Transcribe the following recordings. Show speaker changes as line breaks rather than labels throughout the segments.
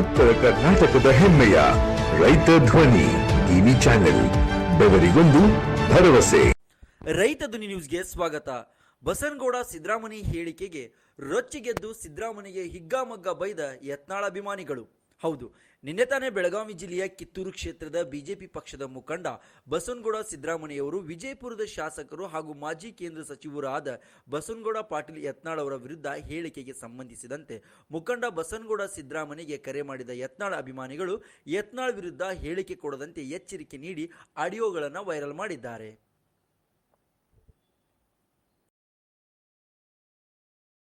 ಉತ್ತರ ಕರ್ನಾಟಕದ ಹೆಮ್ಮೆಯ ರೈತ ಧ್ವನಿ ಟಿವಿ ಚಾನೆಲ್, ಬೆವರಿಗೊಂದು ಭರವಸೆ.
ರೈತ ಧ್ವನಿ ನ್ಯೂಸ್ಗೆ ಸ್ವಾಗತ. ಬಸನಗೌಡ ಸಿದ್ದರಾಮಣಿ ಹೇಳಿಕೆಗೆ ರೊಚ್ಚಿಗೆದ್ದು ಸಿದ್ದರಾಮಣಿಗೆ ಹಿಗ್ಗಾಮಗ್ಗ ಬೈದ ಯತ್ನಾಳ ಅಭಿಮಾನಿಗಳು. ಹೌದು ನಿನ್ನೆ ತಾನೇ ಬೆಳಗಾವಿ ಜಿಲ್ಲೆಯ ಕಿತ್ತೂರು ಕ್ಷೇತ್ರದ ಬಿಜೆಪಿ ಪಕ್ಷದ ಮುಖಂಡ ಬಸವನಗೌಡ ಸಿದ್ದರಾಮಯ್ಯವರು ವಿಜಯಪುರದ ಶಾಸಕರು ಹಾಗೂ ಮಾಜಿ ಕೇಂದ್ರ ಸಚಿವರಾದ ಬಸವನಗೌಡ ಪಾಟೀಲ್ ಯತ್ನಾಳ್ ಅವರ ವಿರುದ್ಧ ಹೇಳಿಕೆಗೆ ಸಂಬಂಧಿಸಿದಂತೆ ಮುಖಂಡ ಬಸವನಗೌಡ ಸಿದ್ದರಾಮಯ್ಯಗೆ ಕರೆ ಮಾಡಿದ ಯತ್ನಾಳ್ ಅಭಿಮಾನಿಗಳು ಯತ್ನಾಳ್ ವಿರುದ್ಧ ಹೇಳಿಕೆ ಕೊಡದಂತೆ ಎಚ್ಚರಿಕೆ ನೀಡಿ ಆಡಿಯೋಗಳನ್ನು ವೈರಲ್ ಮಾಡಿದ್ದಾರೆ.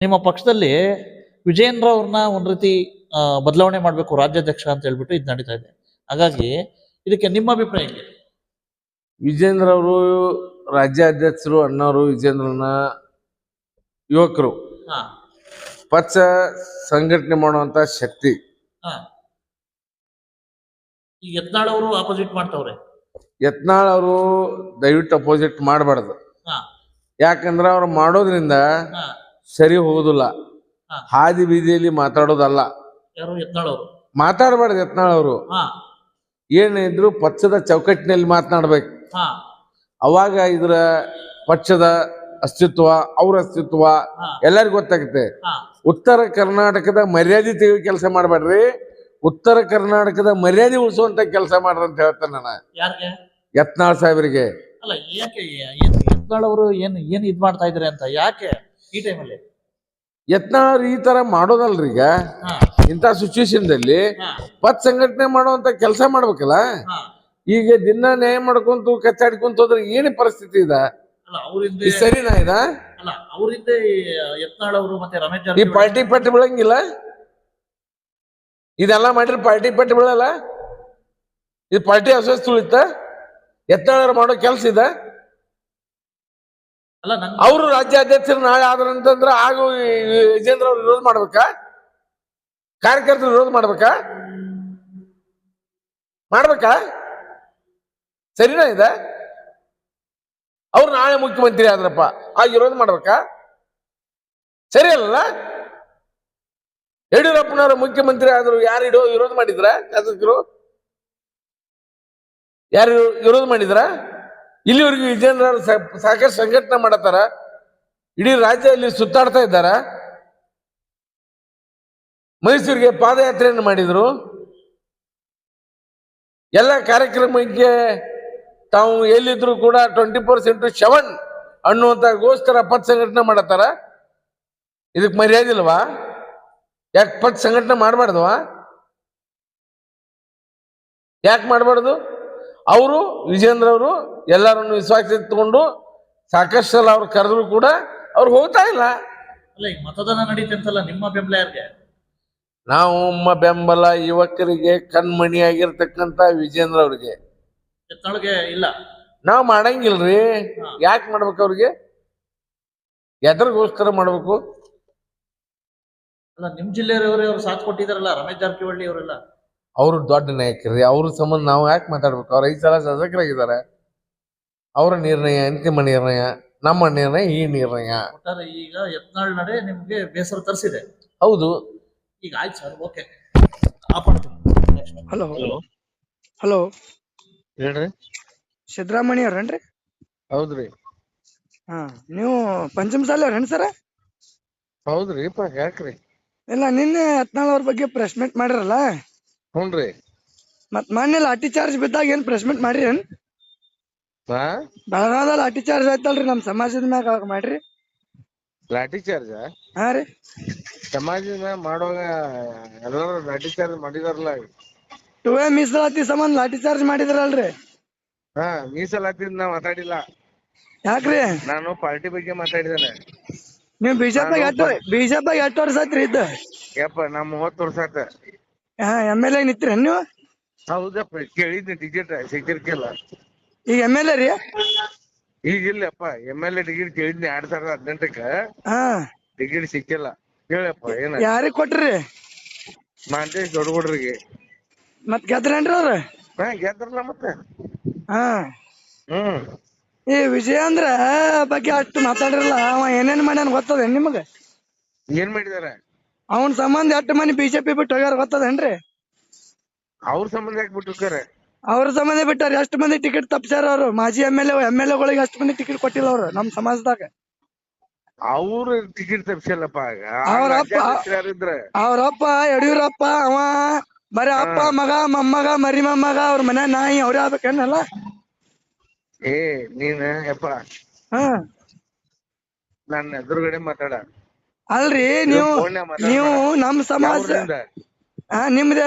ನಿಮ್ಮ ಪಕ್ಷದಲ್ಲಿ ವಿಜಯೇಂದ್ರ ಅವ್ರನ್ನ ಒಂದ್ ರೀತಿ ಬದಲಾವಣೆ ಮಾಡಬೇಕು ರಾಜ್ಯಾಧ್ಯಕ್ಷ ಅಂತ ಹೇಳ್ಬಿಟ್ಟು ಇದು ನಡೀತಾ ಇದೆ. ಹಾಗಾಗಿ ಇದಕ್ಕೆ ನಿಮ್ಮ ಅಭಿಪ್ರಾಯ ಹೇಗೆ?
ವಿಜೇಂದ್ರ ಅವರು ರಾಜ್ಯಾಧ್ಯಕ್ಷರು ಅಣ್ಣವರು ವಿಜೇಂದ್ರನ ಯುವಕರು
ಹಾ.
ಪಕ್ಷ ಸಂಘಟನೆ ಮಾಡುವಂತ ಶಕ್ತಿ.
ಹಾ. ಈ ಯತ್ನಾಳ್ ಅವರು ಆಪೋಸಿಟ್ ಮಾಡ್ತಾವ್ರೆ.
ಯತ್ನಾಳ್ ಅವರು ದಯವಿಟ್ಟು ಅಪೋಸಿಟ್ ಮಾಡಬಾರ್ದು.
ಹಾ.
ಯಾಕಂದ್ರೆ ಅವ್ರು ಮಾಡೋದ್ರಿಂದ
ಹಾ.
ಸರಿ ಹೋಗುದಿಲ್ಲ.
ಹಾ.
ಹಾದಿ ಬೀದಿಯಲ್ಲಿ ಮಾತಾಡೋದಲ್ಲ.
ಯಾರು ಯತ್ನಾಳ್ ಅವರು
ಮಾತಾಡಬಾರ್ದು ಯತ್ನಾಳ್ ಅವರು
ಹಾ
ಏನಿದ್ರು ಪಕ್ಷದ ಚೌಕಟ್ಟಿನಲ್ಲಿ ಮಾತನಾಡ್ಬೇಕು.
ಹಾ.
ಅವಾಗ ಇದ್ರ ಪಕ್ಷದ ಅಸ್ತಿತ್ವ ಅವ್ರ ಅಸ್ತಿತ್ವ
ಹಾ.
ಎಲ್ಲರಿಗೂ ಗೊತ್ತಾಗುತ್ತೆ.
ಹಾ.
ಉತ್ತರ ಕರ್ನಾಟಕದ ಮರ್ಯಾದೆ ತೆಗೆಯೋ ಕೆಲಸ ಮಾಡಬೇಡ್ರಿ. ಉತ್ತರ ಕರ್ನಾಟಕದ ಮರ್ಯಾದೆ ಉಳಿಸುವಂತ ಕೆಲಸ ಮಾಡ್ರಿ ಅಂತ ಹೇಳ್ತೇನೆ ನಾನು.
ಯಾರಿಗೆ?
ಯತ್ನಾಳ್ ಸಾಹೇಬರಿಗೆ.
ಅಲ್ಲ ಯಾಕೆ ಏನ್ ಯತ್ನಾಳ್ ಅವರು ಏನ್ ಏನ್ ಇದ್ ಮಾಡ್ತಾ ಇದ್ರೆ ಅಂತ? ಯಾಕೆ ಈ ಟೈಮಲ್ಲಿ
ಯತ್ನಾಳ್ ಅವ್ರು ಈ ತರ ಮಾಡೋದಲ್ರಿ ಈಗ.
ಹಾ.
ಇಂಥ ಸಿಚುವೇಶನ್ದಲ್ಲಿ ಪತ್ ಸಂಘಟನೆ ಮಾಡುವಂತ ಕೆಲಸ ಮಾಡ್ಬೇಕಲ್ಲ? ಈಗ ದಿನ ನ್ಯಾಯ ಮಾಡ್ಕೊಂತು ಕಚ್ಚಾಡ್ಕೊಂತ ಹೋದ್ರೆ ಏನು ಪರಿಸ್ಥಿತಿ ಇದ? ಸರಿನಾ ಇದ? ಈ ಪಾರ್ಟಿ ಪಟ್ಟಿ ಬೀಳಂಗಿಲ್ಲ? ಇದೆಲ್ಲ ಮಾಡಿದ್ರೆ ಪಾರ್ಟಿ ಪಟ್ಟಿ ಬೀಳಲ್ಲ? ಇದು ಪಾರ್ಟಿ ಅಸ್ವಸ್ಥ ಉಳಿತ ಯತ್ನಾಳ್ ಮಾಡೋ ಕೆಲಸ ಇದೆ? ಅವರು ರಾಜ್ಯಾಧ್ಯಕ್ಷರು ನಾಳೆ ಆದ್ರಂತಂದ್ರೆ ಆಗ ವಿಜೇಂದ್ರ ಅವ್ರು ವಿರೋಧ ಮಾಡ್ಬೇಕಾ? ಕಾರ್ಯಕರ್ತರು ವಿರೋಧ ಮಾಡ್ಬೇಕಾ? ಮಾಡ್ಬೇಕಾ? ಸರಿನಾ ಇದೆ? ಅವ್ರು ನಾಳೆ ಮುಖ್ಯಮಂತ್ರಿ ಆದ್ರಪ್ಪ, ಆಗ ವಿರೋಧ ಮಾಡ್ಬೇಕಾ? ಸರಿ ಅಲ್ಲ ಯಡಿಯೂರಪ್ಪನವರು ಮುಖ್ಯಮಂತ್ರಿ ಆದ್ರು ಯಾರು ಇಡೋ ವಿರೋಧ ಮಾಡಿದ್ರ? ಶಾಸಕರು? ಯಾರು ವಿರೋಧ ಮಾಡಿದ್ರ? ಇಲ್ಲಿವರೆಗೂ ವಿಜಯನಗರ ಸಾಕಷ್ಟು ಸಂಘಟನೆ ಮಾಡತ್ತಾರ? ಇಡೀ ರಾಜ್ಯದಲ್ಲಿ ಸುತ್ತಾಡ್ತಾ ಇದ್ದಾರ? ಮೈಸೂರಿಗೆ ಪಾದಯಾತ್ರೆಯನ್ನು ಮಾಡಿದ್ರು. ಎಲ್ಲ ಕಾರ್ಯಕ್ರಮಕ್ಕೆ ತಾವು ಎಲ್ಲಿದ್ರು ಕೂಡ ಟ್ವೆಂಟಿ ಫೋರ್ ಇಂಟು ಸೆವೆನ್ ಅನ್ನುವಂತ ಗೋಸ್ಕರ ಪತ್ ಸಂಘಟನೆ ಮಾಡತ್ತಾರ. ಇದಕ್ಕೆ ಮರ್ಯಾದೆ ಇಲ್ವಾ? ಯಾಕೆ ಪತ್ ಸಂಘಟನೆ ಮಾಡಬಾರ್ದವಾ ಯಾಕೆ ಮಾಡಬಾರ್ದು? ಅವರು, ವಿಜೇಂದ್ರ ಅವರು ಎಲ್ಲರನ್ನು ವಿಶ್ವಾಸ ತಗೊಂಡು ಸಾಕಷ್ಟು ಸಲ ಅವ್ರು ಕರೆದ್ರು ಕೂಡ ಅವ್ರು ಹೋಗ್ತಾ ಇಲ್ಲ.
ಮತದಾನ ನಡೀತಂತಲ್ಲ ನಿಮ್ಮ ಬೆಂಬಲ ಯಾರಿಗೆ?
ನಾವು ನಮ್ಮ ಬೆಂಬಲ ಯುವಕರಿಗೆ ಕಣ್ಮಣಿ ಆಗಿರ್ತಕ್ಕಂಥ ವಿಜೇಂದ್ರ ಅವ್ರಿಗೆ.
ಇಲ್ಲ.
ನಾವು ಮಾಡಂಗಿಲ್ರಿ. ಯಾಕೆ ಮಾಡ್ಬೇಕು ಅವ್ರಿಗೆ? ಎದ್ರಿಗೋಸ್ಕರ ಮಾಡ್ಬೇಕು.
ಅಲ್ಲ ನಿಮ್ ಜಿಲ್ಲೆಯವರೇ ಅವ್ರು ಸಾಥ್ ಕೊಟ್ಟಿದಾರಲ್ಲ ರಮೇಶ್ ಜಾರಕಿಹೊಳಿ ಅವರೆಲ್ಲ?
ಅವರು ದೊಡ್ಡ ನಾಯಕರಿ ಅವ್ರ ಸಂಬಂಧ ನಾವು ಯಾಕೆ ಮಾತಾಡ್ಬೇಕು? ಅವ್ರ ಐದು ಸಲ ಶಾಸಕರಾಗಿದ್ದಾರೆ. ಅವರ ನಿರ್ಣಯ ಅಂತಿಮ ನಿರ್ಣಯ ನಮ್ಮ ನಿರ್ಣಯ ಈ ನಿರ್ಣಯ.
ಒಟ್ಟಾರೆ ಈಗ ಯತ್ನಾಳ್ ನಡೆ ನಿಮ್ಗೆ ಬೇಸರ ತರಿಸಿದೆ.
ಹೌದು.
ಈಗ ಆಯ್ತು ಸರ್ ಓಕೆ.
ಹಲೋ ಹಲೋ
ಹೇಳ್ರಿ.
ಸಿದ್ದರಾಮಯ್ಯ ಅವ್ರೇನ್ರಿ?
ಹೌದ್ರಿ.
ಹಾ ನೀವು ಪಂಚಮಸಾಲಿ ಅವ್ರೇನ್ ಸರ?
ಹೌದ್ರಿ ಯಾಕ್ರಿ?
ಇಲ್ಲ ನಿನ್ನೆ ಹತ್ನಾಳ್ ಅವ್ರ ಬಗ್ಗೆ ಪ್ರೆಸ್ ಮೀಟ್ ಮಾಡಿರಲ್ಲ?
ಹ್ಞೂನ್ರಿ
ಮತ್ ಮೊನ್ನೆ ಲಾಠಿ ಚಾರ್ಜ್ ಬಿದ್ದಾಗ ಏನ್ ಪ್ರೆಸ್ ಮೀಟ್ ಮಾಡ್ರಿ ಏನ್
ಹಾ
ಬೆಳಗಾವದ ಲಾಠಿ ಚಾರ್ಜ್ ಆಯ್ತಲ್ರಿ ನಮ್ ಸಮಾಜದ ಮ್ಯಾಗ ಅವಾಗ ಮಾಡ್ರಿ.
ಲಾಠಿ ಚಾರ್ಜ್
ಹಾ ರೀ.
ಸಮಾಜದ ಮಾಡೋವಾಗ ಮಾಡುವಾಗ ಎಲ್ಲರೂ ಲಾಠಿ ಚಾರ್ಜ್ ಮಾಡಿದಾರಲ್ಲ
ಇವೇ ಮೀಸಲಾತಿ ಸಂಬಂಧ ಲಾಠಿ ಚಾರ್ಜ್ ಮಾಡಿದ್ರಲ್ರಿ.
ಹಾ ಮೀಸಲಾತಿ ನಾ ಮಾತಾಡಿಲ್ಲ.
ಯಾಕ್ರಿ?
ನಾನು ಪಾರ್ಟಿ ಬಗ್ಗೆ ಮಾತಾಡಿದ್ದೇನೆ.
ನೀವು ಬಿಜೆಪಿ ಎಷ್ಟು ಬಿಜೆಪಿ ಎಷ್ಟು ವರ್ಷ ಆತ್ರಿ ಇದ್ದ?
ಯಪ್ಪ ನಾ ಮೂವತ್ತು ವರ್ಷ ಆತ.
ಹಾ ಎಂ ಎಲ್ ಎ ನಿಂತ್ರಿ ನೀವು?
ಹೌದಪ್ಪ ಕೇಳಿದ್ದೆ ಟಿಕೆಟ್ ಸಿಕ್ಕಿರ್ಕಿಲ್ಲ
ಈಗ ಎಂ ಎಲ್ ಎ ರೀ?
ಈಗಿಲ್ಲಪ್ಪ ಎಂ ಎಲ್ ಎ ಟಿಕೆಟ್ ಕೇಳಿದ್ನಿ ಎರಡ್ ಸಾವಿರದ ಹದಿನೆಂಟಕ್ಕ.
ಹಾ.
ಟಿಕೆಟ್ ಸಿಕ್ಕಿಲ್ಲ. ಹೇಳಪ್ಪ ಏನ?
ಯಾರಿಗ್ ಕೊಟ್ರಿ?
ಮಾಂತೇಶ್ ದೊಡ್ಡಗುಡ್ರಿಗೆ.
ಮತ್ ಗೆದ್ರೇನ್ರಿ ಅವ್ರ?
ಹಾ ಗೆದ್ರಲ್ಲ ಮತ್ತೆ.
ಹಾ.
ಹ್ಮ್.
ಈ ವಿಜಯೇಂದ್ರ ಬಗ್ಗೆ ಅಷ್ಟು ಮಾತಾಡಿರಲ್ಲ ಅವ ಏನೇನ್ ಮಾಡ್ಯಾನ ಗೊತ್ತದ ನಿಮಗ?
ಏನ್ ಮಾಡಿದಾರ?
ಅವನ್ ಸಂಬಂಧ ಎಷ್ಟು ಮಂದಿ ಬಿಜೆಪಿ ಬಿಟ್ಟು ಹೋಗ್ಯಾರ ಗೊತ್ತದೇನ್ರಿ?
ಅವ್ರ ಸಂಬಂಧ ಯಾಕೆ ಬಿಟ್ಟಿರ್ತಾರೆ
ಅವ್ರ ಸಂಬಂಧ ಬಿಟ್ಟಾರ ಎಷ್ಟ್ ಮಂದಿ ಟಿಕೆಟ್ ತಪ್ಸ್ಯಾರ ಅವ್ರು? ಮಾಜಿ M L A M L ಎಗಳಿಗೆ ಅಷ್ಟ್ ಮಂದಿ ಟಿಕೆಟ್ ಕೊಟ್ಟಿಲ್ಲ ಅವ್ರು ನಮ್ ಸಮಾಜದಾಗ.
ಅವ್ರು ಟಿಕೆಟ್ ತಪ್ಸಲ್ಲಪ್ಪ
ಅವ್ರ ಅಪ್ಪ- ಯಡಿಯೂರಪ್ಪ ಅವ ಬರೀ ಅಪ್ಪ ಮಗ ಮೊಮ್ಮಗ ಮರಿ ಮೊಮ್ಮಗ ಅವ್ರ ಮನೆ ನಾಯಿ ಅವ್ರೇ ಆಗ್ಬೇಕೇನಲ್ಲ
ಏ ನೀನ್ ಯಪ್ಪ. ನನ್ನ ಎದುರುಗಡೆ ಮಾತಾಡ.
ಅಲ್ರಿ ನೀವು ನೀವು ನಮ್ ಸಮಾಜ ನಿಮ್ದ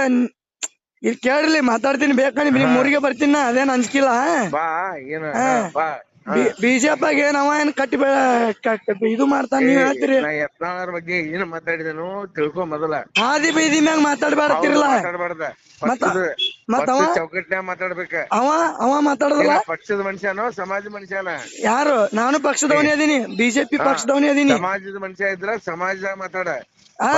ಇಲ್ಲಿ ಕೇಳ್ರಿ ಮಾತಾಡ್ತೀನಿ ಬೇಕಾ ನಿಮ್ ಊರಿಗೆ ಬರ್ತೀನಿ ಅದೇನ್ ಅಂಜಿಕಿಲ್ಲ.
ಬಾ ಏನ
ಹಾ.
ಬಾ.
ಬಿಜೆಪಿ ನಾವ ಏನ್ ಕಟ್ಟಿ ಬೆ- ಕಟ್- ಇದು ಮಾಡ್ತಾನ ನೀವ್ ಹೇಳ್ತೀರಿ.
ನಾ ಯತ್ನಾಳರ ಬಗ್ಗೆ ಏನ್ ಮಾತಾಡಿದನು ತಿಳ್ಕೊ ಮೊದಲ.
ಹಾದಿ ಬೀದಿ ಮ್ಯಾಗ ಮಾತಾಡ್ಬಾರ್ತಿರ್ಲ
ಮಾತಾಡ್ಬಾರ್ದ.
ಮತ್ತ ಮತ್ತ ಅವ?
ಚೌಕಟ್ನ್ಯಾಗ ಮಾತಾಡ್ಬೇಕ.
ಅವ ಅವ ಮಾತಾಡದಲ್ಲ?
ಏನ ಪಕ್ಷದ ಮನುಷ್ಯನೋ ಸಮಾಜ ಮನುಷ್ಯನ?
ಯಾರು? ನಾನು ಪಕ್ಷದವನೇ ಅದೀನಿ ಬಿಜೆಪಿ ಪಕ್ಷದವನೇ ಅದೀನಿ
ಸಮಾಜದ ಮನುಷ್ಯ ಇದ್ರ ಸಮಾಜ ಮಾತಾಡ.
ಆ,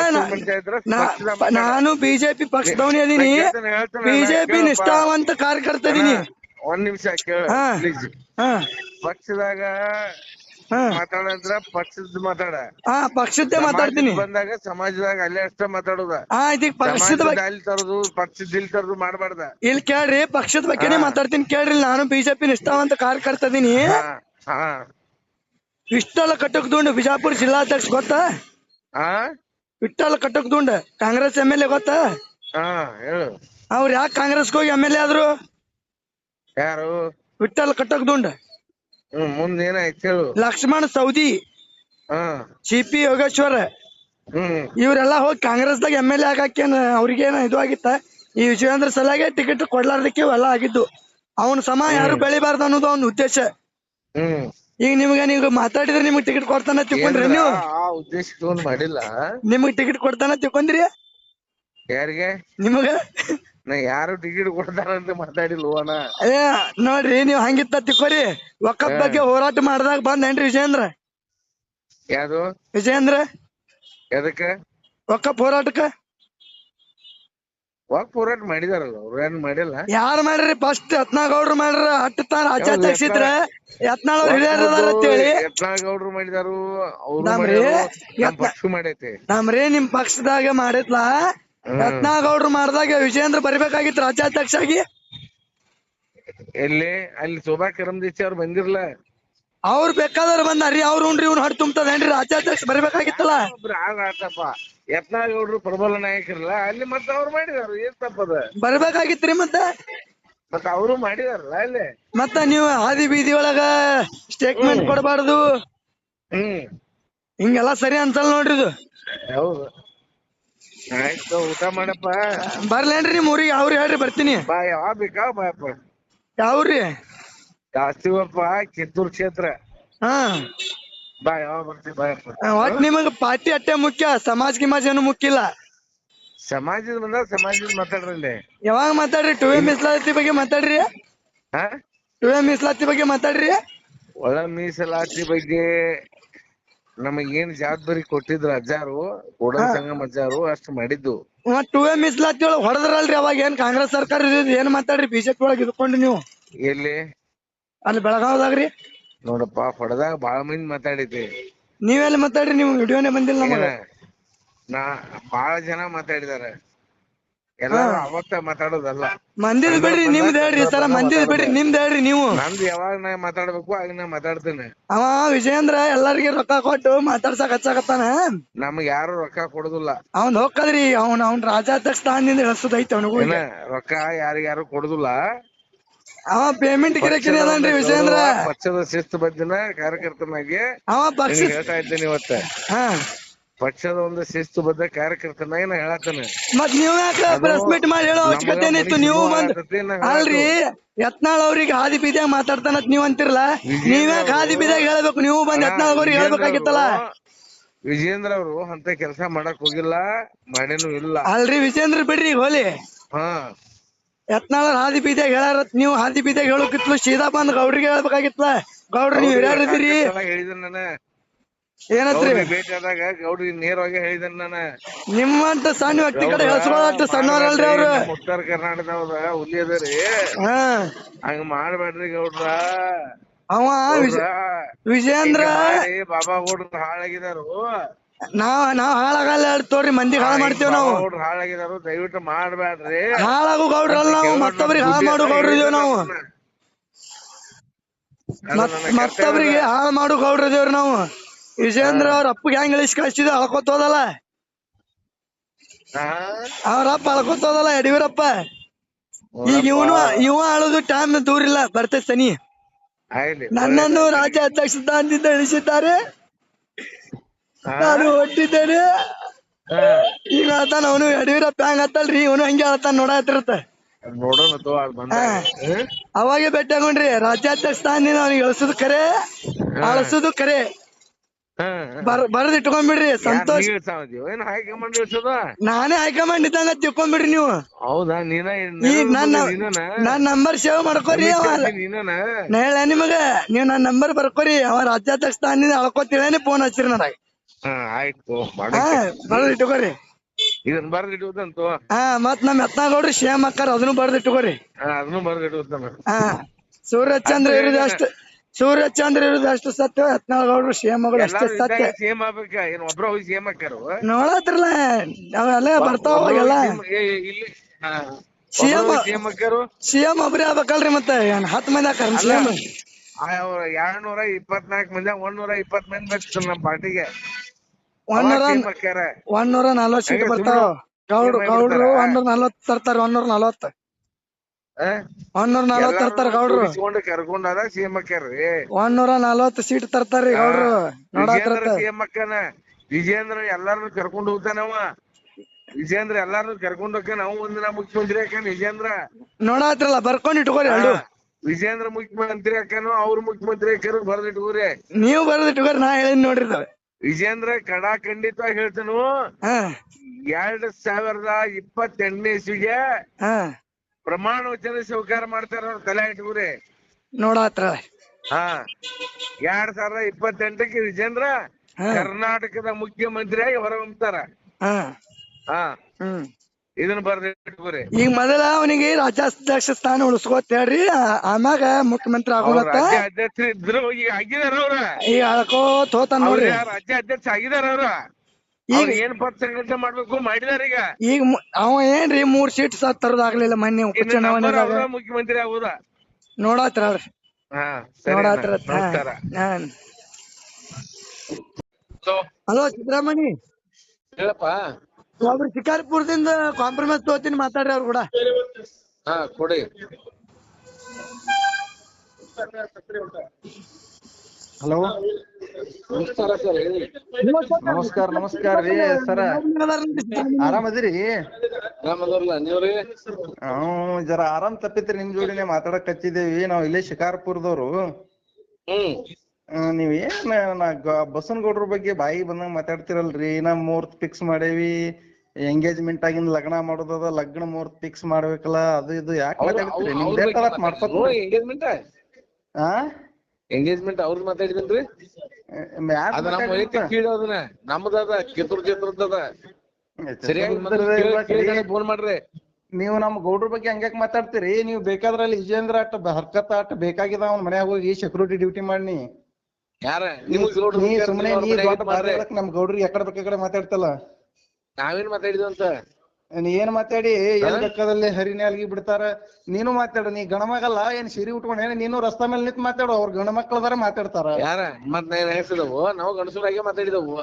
ನಾ-. ನಾನು ಬಿಜೆಪಿ ಪಕ್ಷದವನೇ ಅದೀನಿ.
ನಾ ಹೇಳ್ತೇನೆ, ನಾ
ಬಿಜೆಪಿ
ಕೇಳಪ್ಪ.
ನಿಷ್ಠಾವಂತ ಕಾರ್ಯಕರ್ತ
ಇದೀನಿ. ಒಂದ್ ನಿಮಿಷ ಕೇಳ
ಹಾ.
ಪ್ಲೀಸ್
ಹಾ.
ಪಕ್ಷದಾಗ
ಹಾ.
ಮಾತಾಡಂದ್ರ ಪಕ್ಷದ ಮಾತಾಡ.
ಹಾ ಪಕ್ಷದ್ದೇ ಮಾತಾಡ್ತೀನಿ.
ಬಂದಾಗ ಸಮಾಜದಾಗ ಅಲ್ಲೇ ಅಷ್ಟ ಮಾತಾಡೋದ.
ಹಾ ಇದಕ್ ಪಕ್ಷದ
ಸಮಾಜದ
ಬಗ್ಗೆ
ಅಲ್ಲಿ ತರದು ಪಕ್ಷದ ಇಲ್ಲಿ ತರದು ಮಾಡಬಾರ್ದ.
ಇಲ್ಲಿ ಕೇಳ್ರಿ ಪಕ್ಷದ ಬಗ್ಗೆನೇ ಮಾತಾಡ್ತೀನಿ. ಕೇಳ್ರಿ ನಾನು ಬಿಜೆಪಿ ನಿಷ್ಠಾವಂತ ಕಾರ್ಯಕರ್ತ ಅದೀನಿ
ಹಾ ಹಾ.
ವಿಠ್ಠಲ ಕಟಕ್ ದುಂಡ್ ಬಿಜಾಪುರ ಜಿಲ್ಲಾಧ್ಯಕ್ಷ ಗೊತ್ತಾ?
ಹಾ
ವಿಠ್ಠಲ ಕಟಕ್ ದುಂಡ್. ಕಾಂಗ್ರೆಸ್ ಎಂ ಎಲ್ ಎ ಗೊತ್ತಾ?
ಹಾ ಹೇಳು.
ಕಾಂಗ್ರೆಸ್ ಯಾಕೆ ಕಾಂಗ್ರೆಸ್ಗೆ ಹೋಗಿ ಎಂ ಎಲ್ ಎ ಆದ್ರು?
ಯಾರು?
ವಿಠಲ್ ಕಟಕ್ ದುಂಡ.
ಹ್ಮ್ ಮುಂದ್ ಏನಾಯ್ತು ಹೇಳು.
ಲಕ್ಷ್ಮಣ್ ಸೌದಿ
ಹಾ.
C P Yogeshwar.
ಹ್ಮ್.
ಇವರೆಲ್ಲ ಹೋಗಿ ಕಾಂಗ್ರೆಸ್ದಾಗ ಎಂ ಎಲ್ ಎ ಆಗಾಕೇನ್ ಅವ್ರಿಗೇನ ಇದು ಆಗಿತ್ತ? ಈ ವಿಜಯೇಂದ್ರ ಸಲಾಗೆ ಟಿಕೆಟ್ ಕೊಡ್ಲಾರ್ದಕ್ಕೆ ಇವೆಲ್ಲ ಆಗಿದ್ದು. ಅವನ ಸಮ ಯಾರು ಬೆಳಿಬಾರ್ದು ಅನ್ನೋದು ಅವ್ನ ಉದ್ದೇಶ.
ಹ್ಮ್.
ಈಗ ನಿಮ್ಗೆ ನೀವು ಮಾತಾಡಿದ್ರೆ ನಿಮ್ಗೆ ಟಿಕೆಟ್ ಕೊಡ್ತಾನ ತಿಳ್ಕೊಂಡ್ರಿ ನೀವು?
ಆ ಉದ್ದೇಶ ತಗೊಂಡ್ ಮಾಡಿಲ್ಲ.
ನಿಮ್ಗೆ ಟಿಕೆಟ್ ಕೊಡ್ತಾನ ತಿಳ್ಕೊಂಡ್ರಿ?
ಯಾರಿಗೆ?
ನಿಮಗ?
ನಾ ಯಾರು ಟಿಕೆಟ್ ಕೊಡ್ತಾರಂತ ಮಾತಾಡಿಲ್ವ ಅಣ್ಣ
ಏ ನೋಡ್ರಿ ನೀವ್ ಹಂಗಿತ್ತ ತಿಕ್ಕೋರಿ ಒಕ್ಕ ಬಗ್ಗೆ ಹೋರಾಟ ಮಾಡ್ದಾಗ ಬಂದೇನ್ರಿ ವಿಜಯೇಂದ್ರ?
ಯಾವ್ದು?
ವಿಜಯೇಂದ್ರ?
ಎದಕ್ಕ
ಒಕ್ಕಪ್ ಹೋರಾಟಕ್ಕ?
ವಾಕ್ ಹೋರಾಟ ಮಾಡಿದಾರಲ್ಲ ಅವ್ರು ಏನ್ ಮಾಡಿಲ್ಲ?
ಯಾರು ಮಾಡ್ರಿ ಫಸ್ಟ್ ಯತ್ನಾಗೌಡ್ರು ಮಾಡ್ರ ಹಟ್ಟ ತಾನ ಆಚೆ ತೆಗ್ಸಿದ್ರ? ಯತ್ನಾಳ್ ಅವ್ರ ಹಿರಿಯರ್ ಅಂತೇಳಿ.
ಯತ್ನಗೌಡ್ರು ಮಾಡಿದಾರು ಅವ್ರು
ನಮ್ರಿ
ನಮ್
ಯತ್ನ-
ಪಕ್ಷ ಮಾಡೈತೆ.
ನಮ್ರಿ ನಿಮ್ ಪಕ್ಷದಾಗ ಮಾಡಿದ್ಲ. ಯತ್ನಾಗೌಡ್ರು ಮಾಡ್ದಾಗ ವಿಜಯೇಂದ್ರ ಬರಬೇಕಾಗಿತ್ತು ರಾಜ್ಯಾಧ್ಯಕ್ಷ ಆಗಿ
ಎಲ್ಲಿ? ಅಲ್ಲಿ ಶೋಭಾ ಕರಂದೀಚಿ ಅವ್ರು ಬಂದಿರ್ಲ.
ಅವ್ರು ಬೇಕಾದ್ರೆ ಬಂದಾರಿ ಅವ್ರು ಉಂಡ್ರಿ ಇವ್ನು ಹಡ್ ತುಂಬ್ತದೇನ್ರಿ ರಾಜ್ಯಾಧ್ಯಕ್ಷ ಬರ್ಬೇಕಾಗಿತ್ತಲ್ಲ?
ಒಬ್ರು ಆಗ ಆತಪ್ಪ ಯತ್ನಾಳ್ ಪ್ರಬಲ ನಾಯಕರಲ್ಲ ಅಲ್ಲಿ ಮತ್ತೆ ಅವ್ರು ಮಾಡಿದಾರು ಏನ್ ತಪ್ಪದ
ಬರ್ಬೇಕಾಗಿತ್ರಿ ಮತ್ತೆ?
ಮತ್ತ ಅವರು ಮಾಡಿದಾರಲ್ಲ ಅಲ್ಲಿ?
ಮತ್ತ ನೀವು ಹಾದಿ ಬೀದಿ ಒಳಗ ಸ್ಟೇಟ್ಮೆಂಟ್ ಕೊಡಬಾರ್ದು.
ಹ್ಮ್.
ಹಿಂಗೆಲ್ಲ ಸರಿ ಅನ್ಸಲ್ ನೋಡ್ರಿ ಇದು.
ಹೌದು. ಆಯ್ತು ಊಟ ಮಾಡಪ್ಪ.
ಬರ್ಲೇನ್ರಿ ನಿಮ್ ಊರಿಗೆ ಅವ್ರು ಹೇಳ್ರಿ ಬರ್ತೀನಿ.
ಬಾ ಯಾವ ಬೇಕಾ ಬಾಯಪ್ಪ
ಯಾವ್ರಿ?
ಜಾಸ್ತಿವಪ್ಪ ಕಿತ್ತೂರ್ ಕ್ಷೇತ್ರ.
ಹಾ.
ಬಾ ಯಾವ ಬರ್ತೀವಿ ಬಾಯಪ್ಪ
ಒಟ್ ನಿಮಗ ಪಾರ್ಟಿ ಅಟ್ಟೆ ಮುಖ್ಯ ಸಮಾಜ ಗಿಮಾಜ್ ಏನು ಮುಖ್ಯ ಇಲ್ಲ?
ಸಮಾಜದ ಬಂದ ಸಮಾಜದ ಮಾತಾಡ್ರಲ್ಲಿ.
ಯಾವಾಗ ಮಾತಾಡ್ರಿ? ಟು ಎ ಮೀಸಲಾತಿ ಬಗ್ಗೆ ಮಾತಾಡ್ರಿ?
ಹಾ?
ಟು ಎ ಮೀಸಲಾತಿ ಬಗ್ಗೆ ಮಾತಾಡ್ರಿ?
ಒಳ ಮೀಸಲಾತಿ ಬಗ್ಗೆ ನಮಗೇನ್ ಜವಾಬ್ದಾರಿ ಕೊಟ್ಟಿದ್ರು ಅಜ್ಜಾರು ಕೂಡಲ ಸಂಗಮ ಅಜ್ಜಾರು ಅಷ್ಟು ಮಾಡಿದ್ದು.
ಟು ಎ ಮೀಸಲಾತಿ ಒಳಗ್ ಹೊಡೆದ್ರಲ್ರಿ ಅವಾಗ ಏನ್ ಕಾಂಗ್ರೆಸ್ ಸರ್ಕಾರ ಇದ್ದಿದ್ದು ಏನ್ ಮಾತಾಡ್ರಿ? ಬಿಜೆಪಿ ಒಳಗ್ ಇದ್ಕೊಂಡು ನೀವು.
ಎಲ್ಲಿ?
ಅಲ್ಲಿ ಬೆಳಗಾವದಾಗ್ರಿ?
ನೋಡಪ್ಪ ಹೊಡೆದಾಗ ಬಾಳ ಮಂದಿ ಮಾತಾಡೈತಿ
ನೀವೆಲ್ಲಿ ಮಾತಾಡ್ರಿ? ನೀವು ವಿಡಿಯೋನೇ ಬಂದಿಲ್ಲ ನಮಗ.
ನಾ ಬಾಳ ಜನ ಮಾತಾಡಿದಾರೆ. ಎಲ್ಲಾರು ಅವತ್ತ ಮಾತಾಡೋದಲ್ಲ.
ಮಂದಿದ್ ಬಿಡ್ರಿ ನಿಮ್ದ್ ಹೇಳ್ರಿ ಸಲ ಮಂದಿದ್ ಬಿಡ್ರಿ ನಿಮ್ದ್ ಹೇಳ್ರಿ ನೀವು.
ನಂದು ಯಾವಾಗ ನಾ ಮಾತಾಡ್ಬೇಕು ಆಗ ನಾ ಮಾತಾಡ್ತೇನೆ.
ಅವ ವಿಜಯೇಂದ್ರ ಎಲ್ಲಾರಿಗೆ ರೊಕ್ಕ ಕೊಟ್ಟು ಮಾತಾಡ್ಸಕ್ ಹಚ್ಚಾಕತ್ತಾನ?
ನಮಗ್ ಯಾರು ರೊಕ್ಕ ಕೊಡುದಿಲ್ಲ.
ಅವ್ನ್ ಹೋಗ್ಕದ್ರಿ ಅವ್ನ ಅವ್ನ ರಾಜ್ಯಾಧ್ಯಕ್ಷ ಸ್ಥಾನದಿಂದ ಇಳಿಸೋದೈತಿ ಅವನಿಗೂ.
ರೊಕ್ಕ ಯಾರಿಗ್ಯಾರು ಕೊಡುದಿಲ್ಲ.
ಅವ ಪೇಮೆಂಟ್ ಅದನ್ರಿ ವಿಜಯೇಂದ್ರ.
ಪಕ್ಷದ ಶಿಸ್ತು ಬದ್ದಿನ ಕಾರ್ಯಕರ್ತನಾಗಿ.
ಅವ ಪಕ್ಷ
ನಿನಗ್ ಹೇಳ್ತಾ ಇದ್ದೇನೆ ಇವತ್ತ.
ಹಾ.
ಪಕ್ಷದ ಒಂದು ಶಿಸ್ತು ಬದ್ಧ ಕಾರ್ಯಕರ್ತನಾಗಿ ನಾ ಹೇಳತ್ತೇನೆ.
ಮತ್ ನೀವ್ ಯಾಕ ಪ್ರೆಸ್ ಮೀಟ್ ಮಾಡಿ ಹೇಳೋ ಅವಶ್ಯಕತೆ ಏನಿತ್ತು ನೀವು ಬಂದ್ ಅಲ್ರಿ ಯತ್ನಾಳ್ ಅವ್ರಿಗೆ ಹಾದಿ ಬೀದಿಯಾಗ ಮಾತಾಡ್ತಾನ ನೀವ್ ಅಂತಿರಲ್ಲ? ನೀವ್ ಯಾಕೆ ಹಾದಿ ಬೀದಿಯಾಗ ಹೇಳ್ಬೇಕು? ನೀವು ಬಂದ್ ಯತ್ನಾಳ್ ಅವ್ರಿಗೆ ಹೇಳ್ಬೇಕಾಗಿತ್ತಲ್ಲ?
ವಿಜೇಂದ್ರ ಅವರು ಅಂತ ಕೆಲಸ ಮಾಡಕ್ ಹೋಗಿಲ್ಲ ಮಾಡೇನು ಇಲ್ಲ.
ಅಲ್ರಿ ವಿಜೇಂದ್ರ ಬಿಡ್ರಿ ಹೋಲಿ.
ಹಾ.
ಯತ್ನಾಳ್ ಹಾದಿ ಬೀದಿಯಾಗ ಹೇಳಾರ ನೀವು ಹಾದಿ ಬೀದಿಯಾಗ ಹೇಳೋಕಿತ್ಲು ಸೀದಾ ಬಂದ್ ಗೌಡ್ರಿಗೆ ಹೇಳ್ಬೇಕಾಗಿತ್ಲ. ಗೌಡ್ರಿ ನೀವ್ ಹಿರಿಯರಿದ್ದೀರಿ
ಹೇಳಿದ ನಾನು.
ಏನತ್ರಿ?
ಭೇಟಿ ಆದಾಗ ಗೌಡ್ರಿ ನೇರವಾಗಿ ಹೇಳಿದ ನಾನ.
ನಿಮ್ಮಂತ ಸಣ್ಣ ವ್ಯಕ್ತಿ ಕಡೆ ಹೇಳ್ಸ್ಕೊಳಷ್ಟು ಸಣ್ಣವ್ರಲ್ರಿ ಅವ್ರು.
ಉತ್ತರ ಕರ್ನಾಟಕದವ್ರ ಹುಲಿ ಅದರಿ
ಹಾ.
ಹಂಗ ಮಾಡ್ಬೇಡ್ರಿ ಗೌಡ್ರ.
ಅವ ವಿಜಯೇಂದ್ರ
ಬಾಬಾ ಗೌಡ್ರ ಹಾಳಾಗಿದಾರು.
ನಾವ್ ನಾವ್ ಹಾಳಾಗಲ್ಲ ತೋರಿ ಮಂದಿ ಹಾಳು ಮಾಡ್ತೇವ್ ನಾವು.
ಗೌಡ್ರು ಹಾಳಾಗಿದಾರು ದಯವಿಟ್ಟು ಮಾಡ್ಬೇಡ್ರಿ
ಹಾಳಾಗು ಗೌಡ್ರಲ್ಲ ನಾವು ಮತ್ತೊಬ್ರಿಗೆ ಹಾಳು ಮಾಡು ಗೌಡ್ರ ಇದೀವಿ ನಾವು. ಮತ್ ಮತ್ತೊಬ್ರಿಗೆ ಹಾಳು ಮಾಡು ಗೌಡ್ರ ಇದೀವ್ರಿ ನಾವು. ವಿಜೇಂದ್ರ ಅವ್ರ ಅಪ್ಪಗೆ ಹೆಂಗ್ ಇಳಿಸಿ ಕಳಿಸಿದ ಹಳ್ಕೋತೋದಲ್ಲ ಅವ್ರಪ್ಪ ಅಳ್ಕೊತ ಯಡಿಯೂರಪ್ಪ. ಈಗ ಇವನು ಇವ ಅಳೋದು ಟೈಮ್ ದೂರಿಲ್ಲ ಬರ್ತೇ ಸನಿ. ನನ್ನನ್ನು ರಾಜ್ಯ ಅಧ್ಯಕ್ಷ ಸ್ಥಾನದಿಂದ ಇಳಿಸಿದ್ದಾರೆ. ನಾನು ಹೊಟ್ಟಿದ್ದೇನೆ ಈಗ ಹೇಳ್ತಾನ ಅವನು ಯಡಿಯೂರಪ್ಪ ಪ್ಯಾಂಗ್ ಹತ್ತಲ್ರಿ ಇವನು ಹಂಗೆ ಹೇಳ್ತಾನ ನೋಡತ್ತಿರತ್ತ
ನೋಡೋಣ ತೋ?
ಅವಾಗೆ ಭೇಟಿ ಹಾಕೊಂಡ್ರಿ ರಾಜ್ಯಾಧ್ಯಕ್ಷ ಸ್ಥಾನದಿಂದ ಅವ್ನಿಗೆ ಇಳಿಸೋದು ಕರೆ ಅಳಸುದು ಕರೆ. ಬರ್ ಬರ್ದ್ ಇಟ್ಕೊಂಡ್ಬಿಡ್ರಿ ಸಂತೋಷ?
ಏನ್ ಹೈಕಮಾಂಡ್ ಇಳ್ಸೋದ?
ನಾನೇ ಹೈಕಮಾಂಡ್ ಇದ್ದಂಗ ತಿಳ್ಕೊಂಡ್ಬಿಡ್ರಿ ನೀವು.
ಹೌದಾ? ನೀನ
ಈಗ ನನ್ನ
ನನ್ನ?
ನಂಬರ್ ಸೇವ್ ಮಾಡ್ಕೊರಿ ಅವ. ಹೇಳ ನಿಮಗ ನೀವ್ ನನ್ನ ನಂಬರ್ ಬರ್ಕೊರಿ. ಅವ ರಾಜ್ಯಾಧ್ಯಕ್ಷ ಸ್ಥಾನದಿಂದ ಅಳ್ಕೊತಿಳೇನೆ ಫೋನ್ ಹಚ್ಚಿರಿ ನನಗ.
ಹಾ ಆಯ್ತು. ಮಾಡ
ಹಾ ಬರ್ದ್ ಇಟ್ಕೋರಿ.
ಇದನ್ ಬರ್ದ್ ಇಡುವುದಂತು
ಹಾ ಮತ್ ನಮ್ ಯತ್ನಾಗೌಡ್ರಿ ಅಕ್ಕಾರ ಅದನ್ನು ಇಟ್ಕೋರಿ.
ಅದನ್ನು ಬರ್ದ್ ಇಡುವುದನ್ನ
ಹಾ ಸೂರ್ಯಚಂದ್ರ ಇರುದು ಅಷ್ಟು ಸೂರ್ಯಚಂದ್ರ ಇರುದು ಅಷ್ಟು ಸತ್ಯ ಯತ್ನಾಳಗೌಡ್ರು ಶೇಮಗಳು ಅಷ್ಟೇ ಸತ್ಯ.
ಸೇಮ್ ಆಗ್ಬೇಕ ಏನ್ ಒಬ್ರ ಹೋಗಿ ಸೇಮ್ ಹಾಕ್ಯಾರು
ನೋಡತ್ರಲ್ಲ ಅವೆಲ್ಲ ಬರ್ತಾವ ಅವಾಗೆಲ್ಲ.
ಇಲ್ಲಿ
ಸಿಎಂ
ಸೇಮ್ ಹಾಕ್ಯಾರು
ಸಿಎಂ ಒಬ್ರೇ ಆಗ್ಬೇಕಲ್ರಿ ಮತ್ತೆ ಹತ್ ಹತ್ತ್ ಮಂದಿ ಹಾಕಾರ ಸಿಎಂ
ಎರಡ್ನೂರ ಇಪ್ಪತ್ನಾಲ್ಕ್ ಮಂದಿ ಒಂದ್ನೂರ ಇಪ್ಪತ್ ಮಂದಿ ಬೇಕು ನಮ್ ಪಾರ್ಟಿಗೆ. ಸೇಮ್ ಹಾಕ್ಯಾರ
ನಲ್ವತ್ ಸೀಟ್ ಬರ್ತಾವ. ಗೌಡ್ರು ಗೌಡ್ರು? ಒಂದೂರ ನಲ್ವತ್ ತರ್ತಾರ ಒಂದೂರ ನಲ್ವತ್
ಆ?
ಒಂದೂರ ನಲ್ವತ್ ತರ್ತಾರ ಗೌಡ್ರು. ಒಂದೂರ ನಲ್ವತ್ ಸೀಟ್ ತರ್ತಾರ್ರಿ ಗೌಡ್ರು. ನೋಡಾತ್ರ
ವಿಜೇಂದ್ರ ಸಿಎಂ ಅಕ್ಕನ ವಿಜೇಂದ್ರ ಎಲ್ಲಾರನು ಕರ್ಕೊಂಡು ಹೋಗ್ತಾನವ ವಿಜೇಂದ್ರ ಎಲ್ಲಾರನು ಕರ್ಕೊಂಡು ಹೋಗ್ತಾನ ನಾವು ಒಂದಿನ ಮುಖ್ಯಮಂತ್ರಿ ಅಕ್ಕ ವಿಜೇಂದ್ರ.
ನೋಡಾತ್ರಲ್ಲ ಬರ್ಕೊಂಡ್ ಇಟ್ಕೋರಿ
ವಿಜೇಂದ್ರ ಮುಖ್ಯಮಂತ್ರಿ ಅಕ್ಕನು ಅವ್ರ ಮುಖ್ಯಮಂತ್ರಿ ಹಾಕರು ಬರ್ದಿಟ್ಕೋರಿ.
ನೀವು ಬರ್ದಿಟ್ಕೋರಿ ನಾ ಹೇಳಿದ್ ನೋಡ್ರಿ
ವಿಜೇಂದ್ರ ಕಡಾ ಖಂಡಿತವಾಗಿ ಹೇಳ್ತೇನು. ಎರಡ್ ಸಾವಿರದ ಇಪ್ಪತ್ತೆಂಟನೇ ಇಸ್ವಿಗೆ ಪ್ರಮಾಣ ವಚನ ಸ್ವೀಕಾರ ಮಾಡ್ತಾರ ಅವ್ರ ತಲೆ ಇಟ್ಕೋರಿ
ನೋಡಾತ್ರ
ಹಾ. ಎರಡ್ ಸಾವಿರದ ಇಪ್ಪತ್ತೆಂಟಕ್ಕೆ ವಿಜೇಂದ್ರ. ಕರ್ನಾಟಕದ ಮುಖ್ಯಮಂತ್ರಿಯಾಗಿ ಹೊರಹೊಮ್ತಾರ
ಹಾ.
ಹಾ.
ಹ್ಮ್.
ಇದನ್ನ ಬರ್ದಿಟ್ಕೋರಿ
ಈಗ ಮೊದಲ ಅವನಿಗೆ ರಾಜ್ಯಾಧ್ಯಕ್ಷ ಸ್ಥಾನ ಉಳಿಸ್ಕೋತ ಹೇಳ್ರಿ. ಆ- ಆಮ್ಯಾಗ ಮುಖ್ಯಮಂತ್ರಿ
ಅವ್ರ
ಆಗೋಲತ್ತ
ರಾಜ್ಯ ಅಧ್ಯಕ್ಷರು ಇದ್ರು ಈಗ ಆಗಿದಾರ ಅವ್ರ.
ಈಗ ಅಳ್ಕೋತ ಹೋತಾನ
ಅವ್ರ
ನೋಡ್ರಿ.
ರಾಜ್ಯ ಅಧ್ಯಕ್ಷ ಆಗಿದಾರ ಅವ್ರ? ಈಗ ಏನ್ ಪಕ್ಷ ಸಂಘಟನೆ ಮಾಡ್ಬೇಕು ಮಾಡಿದಾರ ಈಗ?
ಈಗ ಮು- ಅವ ಏನ್ರಿ ಮೂರ್ ಸೀಟ್ ಸತ್ ತರದಾಗ್ಲಿಲ್ಲ ಮೊನ್ನೆ
ಇನ್ನು
ಉಪಚುನಾವಣೆದಾಗ.
ಅವ್ರ ಮುಖ್ಯಮಂತ್ರಿ ಆಗುದ?
ನೋಡತ್ರ
ಹಾ ಸರಿ ಅಣ್ಣ.
ನೋಡಾತ್ರ
ನಮಸ್ಕಾರ.
ಹಲೋ ಸಿದ್ದರಾಮಣಿ
ಹೇಳಪ್ಪ
ಒಬ್ರು ಶಿಕಾರಿಪುರದಿಂದ ಕಾಂಪ್ರಮೈಸ್ ತಗೋತೀನಿ ಮಾತಾಡ್ರಿ ಅವ್ರು ಕೂಡ.
ಹಾ ಕೊಡಿ.
ಹಲೋ?
ನಮಸ್ಕಾರ ಸರ್ ಹೇಳಿ.
ನಮಸ್ಕಾರ. ನಮಸ್ಕಾರ ರೀ ಸರ. ಆರಾಮದಿರಿ
ಅದಿರಿ? ನೀವ್ರಿ?
ಹ್ಮ್ ಜರ ಆರಾಮ್ ತಪ್ಪಿತ್ರಿ ನಿಮ್ ಜೋಡಿನೇ ಮಾತಾಡಕ್ ಹಚ್ಚಿದೇವಿ. ನಾವ್ ಇಲ್ಲೇ ಶಿಕಾರ್ಪುರದವ್ರು.
ಹ್ಮ್,
ನೀವ್ ಏನ್ ನಾ ಗೌಡ್ರ ಬಸವನಗೌಡ್ರ ಬಗ್ಗೆ ಬಾಯಿ ಬಂದಂಗ ಮಾತಾಡ್ತಿರಲ್ರಿ. ಇನ್ನ ಮುಹೂರ್ತ ಫಿಕ್ಸ್ ಮಾಡೇವಿ. ಎಂಗೇಜ್ಮೆಂಟ್ ಆಗಿಂದ ಲಗ್ನ ಮಾಡೋದದ ಲಗ್ನ ಮುಹೂರ್ತ ಫಿಕ್ಸ್ ಮಾಡ್ಬೇಕಲ್ಲ ಅದು ಇದು ಯಾಕೆ ಮಾತಾಡ್ತೀರಿ? ನಿಮ್ದೇ ತರ ಅದ ಮಾಡ್ಕೊತ
ಎಂಗೇಜ್ಮೆಂಟ್
ಹಾ
ಎಂಗೇಜ್ಮೆಂಟ್ ಅವ್ರದ್
ಮಾತಾಡಿದ್ರಿ
ಅದ ನಮ್ಮ? ವೈಯಕ್ತಿಕ ಕೀಳು ಅದನ್ನ ನಮ್ದದ ಕಿತ್ತೂರ್ ಸರಿಯಾಗಿ ಫೋನ್ ಮಾಡ್ರಿ.
ನೀವು ನಮ್ ಗೌಡ್ರ ಬಗ್ಗೆ ಹಂಗ್ಯಾಕ್ ಮಾತಾಡ್ತೀರಿ? ನೀವು ಬೇಕಾದ್ರೆ ಅಲ್ಲಿ ವಿಜೇಂದ್ರ ಅಟ್ ಹರ್ಕತ್ ಆಟ ಬೇಕಾಗಿದ ಅವ್ನ ಮನ್ಯಾಗ ಹೋಗಿ ಸೆಕ್ಯೂರಿಟಿ ಡ್ಯೂಟಿ ಮಾಡಿ
ಯಾರ?
ನೀ
ನೋಡ್ರಿ
ನೀ ದೊಡ್ಡ
ಮಾಡ್ರಿ.
ಬಾರಿ ನಮ್ ಗೌಡ್ರಿಗೆ ಎಕಡೆ ಬೇಕ ಕಡೆ ಮಾತಾಡ್ತಲ್ಲ.
ನಾವೇನ್ ಮಾತಾಡಿದ್ವಿ ಅಂತ?
ನೀ ಏನ್ ಮಾತಾಡಿ? ಎಲ್ ಲೆಕ್ಕದಲ್ಲಿ ಹರಿನೇ ಅಲ್ಗಿ ಬಿಡ್ತಾರ? ನೀನು ಮಾತಾಡ ನೀ ಗಣಮಗಲ್ಲ ಏನ್ ಸಿರಿ ಉಟ್ಕೊಂಡ್ ನೀನು ರಸ್ತಾ ಮೇಲೆ ನಿಂತ್ ಮಾತಾಡು ಅವ್ರ ಗಣ ಮಕ್ಕಳದಾರ ಮಾತಾಡ್ತಾರ.
ಯಾರ? ಮತ್ ನಾನು ಹೆಸದವು ನಾವು ಗಣಸರಾಗೆ ಮಾತಾಡಿದವು.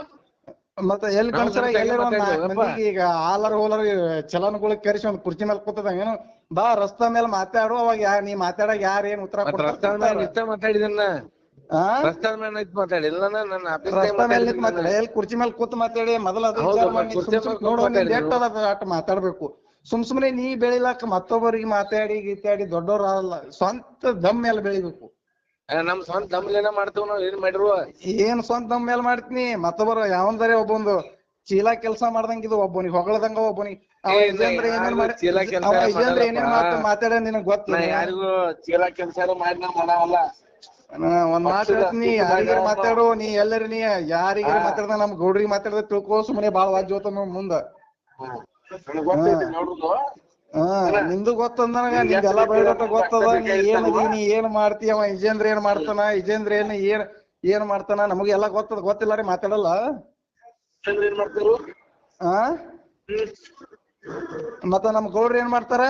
ಮತ್ತ ಎಲ್ಲಿ
ಗಣಸರ
ಕಳ್ಸರ ಈಗ ಆಲರ್ ಹೋಲರ್ ಚಲನ್ಗಳಿಗೆ ಕರೆಸಿ ಒಂದ್ ಕುರ್ಚಿ ಮೇಲೆ ಕೂತದ ಏನು? ಬಾ ರಸ್ತಾ ಮೇಲೆ ಮಾತಾಡು ಅವಾಗ ನೀ ಮಾತಾಡಾಗ ಯಾರ ಏನ್ ಉತ್ತರ
ಮಾತಾಡಿದನ್ನ ರಸ್ತೆ ಮೇಲೆ ನಿಂತ ಮಾತಾಡಿಲ್ಲ ನಾನು ನನ್ನ ಆಫೀಸ್
ರಸ್ತಾ ಮೇಲೆ ನಿಂತ್ ಮಾತಾಡಿ. ಎಲ್ಲಿ ಕುರ್ಚಿ ಮೇಲೆ ಕೂತ್ ಮಾತಾಡಿ. ಮೊದಲ ಅದು ವಿಚಾರ ಮಾಡಿ ಸುಮ್
ಮೇಲೆ
ಸುಮ್
ಕೂತ್
ನೋಡು ನಿಂದ್ ಎಷ್ಟ್ ಅದ ಅಷ್ಟ್ ಮಾತಾಡ್ಬೇಕು. ಸುಮ್ ಸುಮ್ನೆ ನೀ ಬೆಳಿಲಾಕ ಮತ್ತೊಬ್ಬರಿಗೆ ಮಾತಾಡಿ ಗೀತಾಡಿ ದೊಡ್ಡವ್ರ ಅಲ್ಲ ಸ್ವಂತ ದಮ್ ಮೇಲೆ ಬೆಳಿಬೇಕು.
ನಮ್ ಸ್ವಂತ ದಮ್ಲೇನ ಮಾಡ್ತೇವ್ ನಾವ್ ಏನ್ ಮಾಡಿರುವ
ಏನ್ ಸ್ವಂತ ದಮ್ ಮೇಲೆ ಮಾಡ್ತೀನಿ? ಮತ್ತೊಬ್ಬರ ಯಾವಂದರೆ ಒಬ್ಬೊಂದು ಚೀಲ ಕೆಲಸ ಮಾಡ್ದಂಗ ಇದು ಒಬ್ಬನಿಗೆ ಹೊಗಳದಂಗ ಒಬ್ಬನಿಗೆ.
ಚೀಲ ಕೆಲ್ಸ
ಏನೇನ್ ಮಾತಾಡ ನಿನಗ್ ಗೊತ್ತ
ನಾ ಯಾರಿಗೂ ಚೀಲ ಕೆಲಸ ಮಾಡಿ ನಾ ಮಾಡವಲ್ಲ
ಒಂದ್ ಮಾತು ಹೇಳ್ತೀನಿ ಯಾರಿಗಾರ ಮಾತಾಡು ನೀ ಎಲ್ಲರ ನೀ ಯಾರಿಗಾರ ಮಾತಾಡ್ದ ನಮ್ ಗೌಡ್ರಿಗೆ ಮಾತಾಡ್ದ ತಿಳ್ಕೋ ಸುಮ್ಮನೆ ಬಾಳ ವಾಜ್ಯ ಹೋತ ಮುಂದ. ನಿಂದು ಗೊತ್ತಂದ ನಿಂದೆಲ್ಲ ಬಯೋಡಾಟ ಗೊತ್ತದ ನೀ ಏನ್ ನೀ ಏನ್ ಮಾಡ್ತಿ ಅವ ಇಜೇಂದ್ರ ಏನ್ ಮಾಡ್ತಾನ ಇಜೇಂದ್ರ ಏನ್ ಏನ್ ಏನ್ ಮಾಡ್ತಾನ ನಮಗೆ ಎಲ್ಲಾ ಗೊತ್ತದ ಗೊತ್ತಿಲ್ಲ ರೀ ಮಾತಾಡಲ್ಲ. ಮತ್ತ ನಮ್ ಗೌಡ್ರ ಏನ್ ಮಾಡ್ತಾರ?